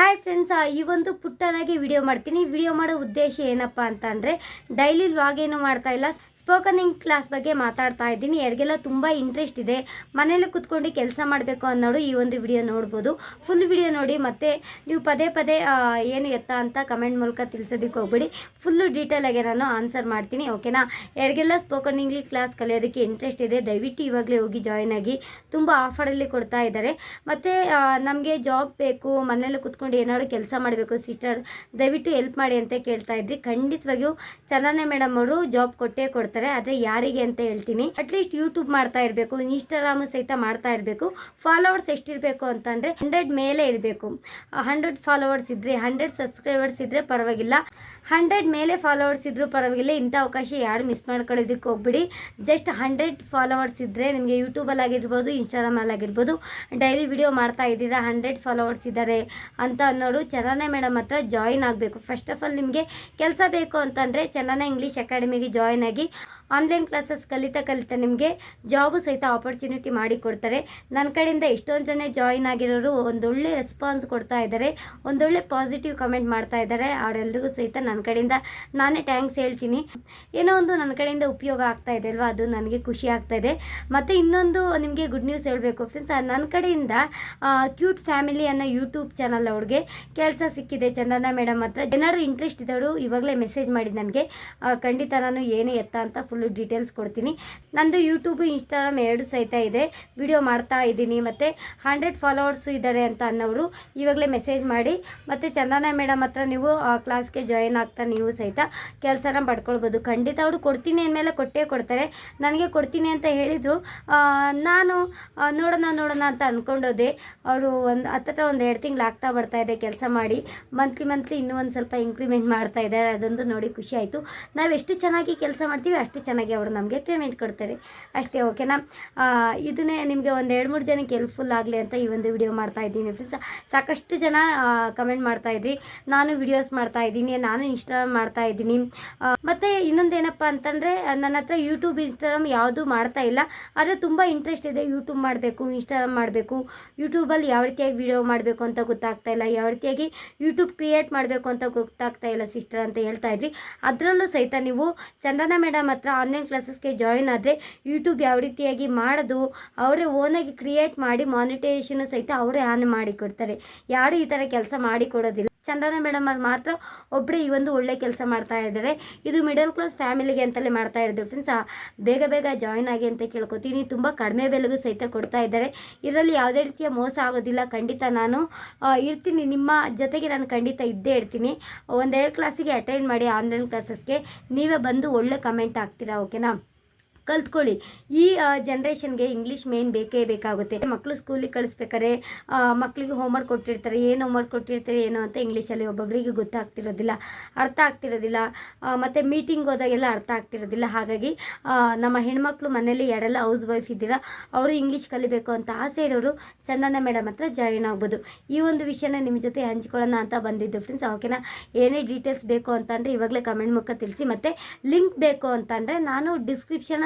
Hi friends ಈ ಒಂದು ಪುಟ್ಟನಾಗಿ video ಮಾಡ್ತೀನಿ. ವಿಡಿಯೋ ಮಾಡೋ ಉದ್ದೇಶ ಏನಪ್ಪ ಅಂತ ಅಂದರೆ ಡೈಲಿ ವ್ಲಾಗ್ ಏನು ಮಾಡ್ತಾ ಸ್ಪೋಕನಿಂಗ್ ಕ್ಲಾಸ್ ಬಗ್ಗೆ ಮಾತಾಡ್ತಾ ಇದ್ದೀನಿ. ಯಾರಿಗೆಲ್ಲ ತುಂಬ ಇಂಟ್ರೆಸ್ಟ್ ಇದೆ ಮನೇಲಿ ಕುತ್ಕೊಂಡು ಕೆಲಸ ಮಾಡಬೇಕು ಅನ್ನೋರು ಈ ಒಂದು ವಿಡಿಯೋ ನೋಡ್ಬೋದು. ಫುಲ್ ವಿಡಿಯೋ ನೋಡಿ ಮತ್ತೆ ನೀವು ಪದೇ ಪದೇ ಏನು ಎತ್ತ ಅಂತ ಕಮೆಂಟ್ ಮೂಲಕ ತಿಳಿಸೋದಕ್ಕೆ ಹೋಗ್ಬೇಡಿ. ಫುಲ್ಲು ಡೀಟೇಲಾಗಿ ನಾನು ಆನ್ಸರ್ ಮಾಡ್ತೀನಿ ಓಕೆನಾ ಯಾರಿಗೆಲ್ಲ ಸ್ಪೋಕನ್ ಇಂಗ್ಲೀಷ್ ಕ್ಲಾಸ್ ಕಲಿಯೋದಕ್ಕೆ ಇಂಟ್ರೆಸ್ಟ್ ಇದೆ, ದಯವಿಟ್ಟು ಇವಾಗಲೇ ಹೋಗಿ ಜಾಯ್ನ್ ಆಗಿ. ತುಂಬ ಆಫರಲ್ಲಿ ಕೊಡ್ತಾ ಇದ್ದಾರೆ. ಮತ್ತು ನಮಗೆ ಜಾಬ್ ಬೇಕು, ಮನೇಲಿ ಕುತ್ಕೊಂಡು ಏನಾದ್ರು ಕೆಲಸ ಮಾಡಬೇಕು ಸಿಸ್ಟರ್ ದಯವಿಟ್ಟು ಹೆಲ್ಪ್ ಮಾಡಿ ಅಂತ ಕೇಳ್ತಾ ಇದ್ರಿ. ಖಂಡಿತವಾಗಿಯೂ ಚೆನ್ನಾನೇ ಮೇಡಮ್ ಅವರು ಜಾಬ್ ಕೊಟ್ಟೇ ಕೊಡ್ತಾರೆ. ಆದರೆ ಯಾರಿಗೆ ಅಂತ ಹೇಳ್ತೀನಿ. ಅಟ್ಲೀಸ್ಟ್ ಯೂಟ್ಯೂಬ್ ಮಾಡ್ತಾ ಇರಬೇಕು ಇನ್ಸ್ಟಾಗ್ರಾಮ್ ಸಹಿತ ಮಾಡ್ತಾ ಇರಬೇಕು. ಫಾಲೋವರ್ಸ್ ಎಷ್ಟಿರಬೇಕು ಅಂತಂದರೆ ಹಂಡ್ರೆಡ್ ಮೇಲೆ ಇರಬೇಕು. ಹಂಡ್ರೆಡ್ ಫಾಲೋವರ್ಸ್ ಇದ್ದರೆ ಹಂಡ್ರೆಡ್ ಸಬ್ಸ್ಕ್ರೈಬರ್ಸ್ ಇದ್ದರೆ ಪರವಾಗಿಲ್ಲ. ಹಂಡ್ರೆಡ್ ಮೇಲೆ ಫಾಲೋವರ್ಸ್ ಇದ್ದರೂ ಪರವಾಗಿಲ್ಲ, ಇಂಥ ಅವಕಾಶ ಯಾರು ಮಿಸ್ ಮಾಡ್ಕೊಳ್ಳೋದಕ್ಕೆ ಹೋಗ್ಬಿಡಿ. ಜಸ್ಟ್ ಹಂಡ್ರೆಡ್ ಫಾಲೋವರ್ಸ್ ಇದ್ದರೆ ನಿಮಗೆ ಯೂಟ್ಯೂಬಲ್ಲಿ ಆಗಿರ್ಬೋದು ಇನ್ಸ್ಟಾಗ್ರಾಮಲ್ಲಿ ಆಗಿರ್ಬೋದು ಡೈಲಿ ವಿಡಿಯೋ ಮಾಡ್ತಾ ಇದ್ದೀರಾ, ಹಂಡ್ರೆಡ್ ಫಾಲೋವರ್ಸ್ ಇದ್ದಾರೆ ಅಂತ ಅನ್ನೋರು ಚಂದನ ಮೇಡಮ್ ಹತ್ರ ಜಾಯಿನ್ ಆಗಬೇಕು. ಫಸ್ಟ್ ಆಫ್ ಆಲ್ ನಿಮಗೆ ಕೆಲಸ ಬೇಕು ಅಂತಂದರೆ ಚಂದನ ಇಂಗ್ಲೀಷ್ ಅಕಾಡೆಮಿಗೆ ಜಾಯಿನ್ ಆಗಿ ಆನ್ಲೈನ್ ಕ್ಲಾಸಸ್ ಕಲಿತಾ ಕಲಿತಾ ನಿಮಗೆ ಜಾಬು ಸಹಿತ ಆಪರ್ಚುನಿಟಿ ಮಾಡಿಕೊಡ್ತಾರೆ ನನ್ನ ಕಡೆಯಿಂದ ಎಷ್ಟೊಂದು ಜನ ಜಾಯಿನ್ ಆಗಿರೋರು ಒಂದೊಳ್ಳೆ ರೆಸ್ಪಾನ್ಸ್ ಕೊಡ್ತಾ ಇದ್ದಾರೆ. ಒಂದೊಳ್ಳೆ ಪಾಸಿಟಿವ್ ಕಮೆಂಟ್ ಮಾಡ್ತಾ ಇದ್ದಾರೆ. ಅವರೆಲ್ಲರಿಗೂ ಸಹಿತ ನನ್ನ ಕಡೆಯಿಂದ ನಾನೇ ಥ್ಯಾಂಕ್ಸ್ ಹೇಳ್ತೀನಿ. ಏನೋ ಒಂದು ನನ್ನ ಕಡೆಯಿಂದ ಉಪಯೋಗ ಆಗ್ತಾ ಇದೆ ಅಲ್ವಾ? ಅದು ನನಗೆ ಖುಷಿ ಆಗ್ತಾ ಇದೆ. ಮತ್ತು ಇನ್ನೊಂದು ನಿಮಗೆ ಗುಡ್ ನ್ಯೂಸ್ ಹೇಳಬೇಕು. ಫ್ರೆಂಡ್ಸ್ ನನ್ನ ಕಡೆಯಿಂದ ಕ್ಯೂಟ್ ಫ್ಯಾಮಿಲಿ ಅನ್ನೋ ಯೂಟ್ಯೂಬ್ ಚಾನಲ್ ಅವ್ರಿಗೆ ಕೆಲಸ ಸಿಕ್ಕಿದೆ. ಚಂದನ ಮೇಡಮ್ ಹತ್ರ. ಜನರು ಇಂಟ್ರೆಸ್ಟ್ ಇದ್ದವರು ಇವಾಗಲೇ ಮೆಸೇಜ್ ಮಾಡಿ ನನಗೆ. ಖಂಡಿತ ನಾನು ಏನು ಎತ್ತ ಅಂತ ಫುಲ್ಲು ಡೀಟೇಲ್ಸ್ ಕೊಡ್ತೀನಿ. ನಂದು ಯೂಟ್ಯೂಬು ಇನ್ಸ್ಟಾಗ್ರಾಮ್ ಎರಡು ಸಹಿತ ಇದೆ. ವಿಡಿಯೋ ಮಾಡ್ತಾ ಇದ್ದೀನಿ. ಮತ್ತು ಹಂಡ್ರೆಡ್ ಫಾಲೋವರ್ಸು ಇದ್ದಾರೆ ಅಂತ ಅನ್ನೋರು ಇವಾಗಲೇ ಮೆಸೇಜ್ ಮಾಡಿ. ಮತ್ತು ಚಂದನ ಮೇಡಮ್ ಹತ್ರ ನೀವು, ಆ ಕ್ಲಾಸ್ಗೆ ಜಾಯಿನ್ ಆಗ್ತಾ ನೀವು ಸಹಿತ ಕೆಲಸನ ಪಡ್ಕೊಳ್ಬೋದು. ಖಂಡಿತ ಅವರು ಕೊಡ್ತೀನಿ ಅಂದಮೇಲೆ ಕೊಟ್ಟೇ ಕೊಡ್ತಾರೆ. ನನಗೆ ಕೊಡ್ತೀನಿ ಅಂತ ಹೇಳಿದರು. ನಾನು ನೋಡೋಣ ನೋಡೋಣ ಅಂತ ಅಂದ್ಕೊಂಡೋದೆ ಅವರು ಒಂದು ಹತ್ತಿರ ಒಂದು ಎರಡು ತಿಂಗಳು ಆಗ್ತಾ ಬರ್ತಾ ಇದೆ ಕೆಲಸ ಮಾಡಿ. ಮಂತ್ಲಿ ಮಂತ್ಲಿ ಇನ್ನೂ ಒಂದು ಸ್ವಲ್ಪ ಇಂಕ್ರಿಮೆಂಟ್ ಮಾಡ್ತಾ ಇದ್ದಾರೆ. ಅದೊಂದು ನೋಡಿ ಖುಷಿ ಆಯಿತು. ನಾವು ಎಷ್ಟು ಚೆನ್ನಾಗಿ ಕೆಲಸ ಮಾಡ್ತೀವಿ ಅಷ್ಟು ಚೆನ್ನಾಗಿ ಅವರು ನಮಗೆ ಪೇಮೆಂಟ್ ಕೊಡ್ತಾರೆ. ಅಷ್ಟೇ ಓಕೆನಾ ಇದನ್ನೇ ನಿಮಗೆ ಒಂದು ಎರಡು ಮೂರು ಜನಕ್ಕೆ ಹೆಲ್ಪ್ಫುಲ್ ಆಗಲಿ ಅಂತ ಈ ಒಂದು ವಿಡಿಯೋ ಮಾಡ್ತಾ ಇದ್ದೀನಿ ಫ್ರೆಂಡ್ಸ್ ಸಾಕಷ್ಟು ಜನ ಕಮೆಂಟ್ ಮಾಡ್ತಾ ಇದ್ರಿ. ನಾನು ವಿಡಿಯೋಸ್ ಮಾಡ್ತಾ ಇದ್ದೀನಿ, ನಾನು ಇನ್ಸ್ಟಾಗ್ರಾಮ್ ಮಾಡ್ತಾ ಇದ್ದೀನಿ. ಮತ್ತು ಮತ್ತೆ ಇನ್ನೊಂದು ಏನಪ್ಪ ಅಂತಂದರೆ, ನನ್ನ ಹತ್ರ ಯೂಟ್ಯೂಬ್ ಇನ್ಸ್ಟಾಗ್ರಾಮ್ ಯಾವುದೂ ಮಾಡ್ತಾ ಇಲ್ಲ. ಆದರೆ ತುಂಬ ಇಂಟ್ರೆಸ್ಟ್ ಇದೆ ಯೂಟ್ಯೂಬ್ ಮಾಡಬೇಕು ಇನ್ಸ್ಟಾಗ್ರಾಮ್ ಮಾಡಬೇಕು. ಯೂಟ್ಯೂಬಲ್ಲಿ ಯಾವ ರೀತಿಯಾಗಿ ವಿಡಿಯೋ ಮಾಡಬೇಕು ಅಂತ ಗೊತ್ತಾಗ್ತಾ ಇಲ್ಲ. ಯಾವ ರೀತಿಯಾಗಿ ಯೂಟ್ಯೂಬ್ ಕ್ರಿಯೇಟ್ ಮಾಡಬೇಕು ಅಂತ ಗೊತ್ತಾಗ್ತಾ ಇಲ್ಲ ಸಿಸ್ಟರ್ ಅಂತ ಹೇಳ್ತಾ ಇದ್ರಿ. ಅದರಲ್ಲೂ ಸಹಿತ ನೀವು ಚಂದನ ಮೇಡಮ್ ಹತ್ರ ಆನ್ಲೈನ್ ಕ್ಲಾಸಸ್ಗೆ ಜಾಯಿನ್ ಆದರೆ ಯೂಟ್ಯೂಬ್ ಯಾವ ರೀತಿಯಾಗಿ ಮಾಡೋದು, ಅವರೇ ಓನಾಗಿ ಕ್ರಿಯೇಟ್ ಮಾಡಿ ಮಾನಿಟೈಸೇಷನ್ ಸಹಿತ ಅವರೇ ಆನ್ ಮಾಡಿಕೊಡ್ತಾರೆ. ಯಾರು ಈ ಥರ ಕೆಲಸ ಮಾಡಿ ಚಂದನ ಮೇಡಮ್ ಅವ್ರು ಮಾತ್ರ ಒಬ್ಬರೇ ಈ ಒಂದು ಒಳ್ಳೆ ಕೆಲಸ ಮಾಡ್ತಾ ಇದ್ದಾರೆ. ಇದು ಮಿಡಲ್ ಕ್ಲಾಸ್ ಫ್ಯಾಮಿಲಿಗೆ ಅಂತಲೇ ಮಾಡ್ತಾ ಇರೋದು ಫ್ರೆಂಡ್ಸ್ ಬೇಗ ಬೇಗ ಜಾಯಿನ್ ಆಗಿ ಅಂತ ಕೇಳ್ಕೊತೀನಿ. ತುಂಬ ಕಡಿಮೆ ಬೆಲೆಗೂ ಸಹಿತ ಕೊಡ್ತಾ ಇದ್ದಾರೆ. ಇದರಲ್ಲಿ ಯಾವುದೇ ರೀತಿಯ ಮೋಸ ಆಗೋದಿಲ್ಲ. ಖಂಡಿತ ನಾನು ಇರ್ತೀನಿ. ನಿಮ್ಮ ಜೊತೆಗೆ ನಾನು ಖಂಡಿತ ಇದ್ದೇ ಇರ್ತೀನಿ. ಒಂದೆರಡು ಕ್ಲಾಸಿಗೆ ಅಟೆಂಡ್ ಮಾಡಿ ಆನ್ಲೈನ್ ಕ್ಲಾಸಸ್ಗೆ ನೀವೇ ಬಂದು ಒಳ್ಳೆ ಕಮೆಂಟ್ ಹಾಕ್ತೀರಾ ಓಕೆನಾ ಕಲ್ತ್ಕೊಳ್ಳಿ. ಈ ಜನ್ರೇಷನ್ಗೆ ಇಂಗ್ಲೀಷ್ ಮೇನ್ ಬೇಕೇ ಬೇಕಾಗುತ್ತೆ. ಮಕ್ಕಳು ಸ್ಕೂಲಿಗೆ ಕಳಿಸ್ಬೇಕಾದ್ರೆ ಮಕ್ಕಳಿಗೆ ಹೋಮ್ವರ್ಕ್ ಕೊಟ್ಟಿರ್ತಾರೆ. ಏನು ಹೋಮ್ವರ್ಕ್ ಕೊಟ್ಟಿರ್ತಾರೆ, ಏನು ಅಂತ ಇಂಗ್ಲೀಷಲ್ಲಿ ಒಬ್ಬೊಬ್ಬರಿಗೆ ಗೊತ್ತಾಗ್ತಿರೋದಿಲ್ಲ, ಅರ್ಥ ಆಗ್ತಿರೋದಿಲ್ಲ. ಮತ್ತು ಮೀಟಿಂಗ್ ಹೋದಾಗೆಲ್ಲ ಅರ್ಥ ಆಗ್ತಿರೋದಿಲ್ಲ. ಹಾಗಾಗಿ ನಮ್ಮ ಹೆಣ್ಮಕ್ಳು ಮನೇಲಿ ಎರಡೆಲ್ಲ ಹೌಸ್ ವೈಫ್ ಇದ್ದೀರಾ, ಅವರು ಇಂಗ್ಲೀಷ್ ಕಲಿಬೇಕು ಅಂತ ಆಸೆ ಇರೋರು ಚಂದನ ಮೇಡಮ್ ಹತ್ರ ಜಾಯಿನ್ ಆಗ್ಬೋದು. ಈ ಒಂದು ವಿಷಯನ ನಿಮ್ಮ ಜೊತೆ ಹಂಚ್ಕೊಳ್ಳೋಣ ಅಂತ ಬಂದಿದ್ದು ಫ್ರೆಂಡ್ಸ್ ಓಕೆನಾ ಏನೇ ಡೀಟೇಲ್ಸ್ ಬೇಕು ಅಂತಂದರೆ ಇವಾಗಲೇ ಕಮೆಂಟ್ ಮುಖ ತಿಳಿಸಿ. ಮತ್ತು ಲಿಂಕ್ ಬೇಕು ಅಂತಂದರೆ ನಾನು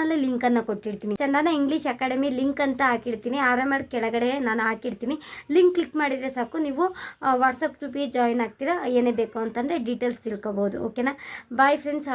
ಡಿಸ್ಕ್ರಿಪ್ಷನಲ್ಲಿ ಲಿಂಕನ್ನು ಕೊಟ್ಟಿರ್ತೀನಿ. ಚಂದನ ಇಂಗ್ಲೀಷ್ ಅಕಾಡೆಮಿ ಲಿಂಕ್ ಅಂತ ಹಾಕಿರ್ತೀನಿ. ಆರಾಮ ಕೆಳಗಡೆ ನಾನು ಹಾಕಿರ್ತೀನಿ. ಲಿಂಕ್ ಕ್ಲಿಕ್ ಮಾಡಿದರೆ ಸಾಕು. ನೀವು ವಾಟ್ಸಪ್ ಗ್ರೂಪಿಗೆ ಜಾಯಿನ್ ಆಗ್ತೀರಾ? ಏನೇ ಬೇಕು ಅಂತಂದರೆ ಡೀಟೇಲ್ಸ್ ತಿಳ್ಕೊಬೋದು. ಓಕೆನಾ ಬಾಯ್ ಫ್ರೆಂಡ್ಸ್